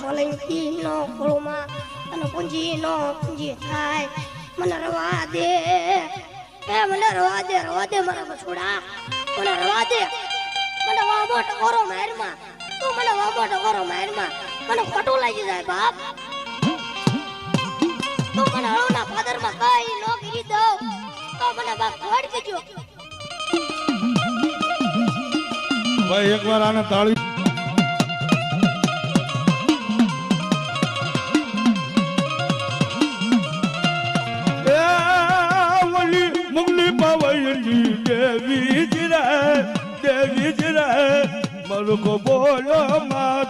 સોલંકી કી નો ખોળમાં અને પૂંજી નો પૂંજી થાય. મને રવા દે. એ, મને રવા દે રવા દે મારા બછોડા મને રવા દે. મને વામો ટકોરો મારમાં તું મને વામો ટકોરો મારમાં મને ખોટું લાગી જાય, બાપ. તું મને હળવના ફાદરમાં કઈ નો કરી દઉં. તો મને બાપ ખોડ કેજો ભાઈ, એકવાર આને તાળી દેવી જરે દેવી જરે મરકો બોલો મા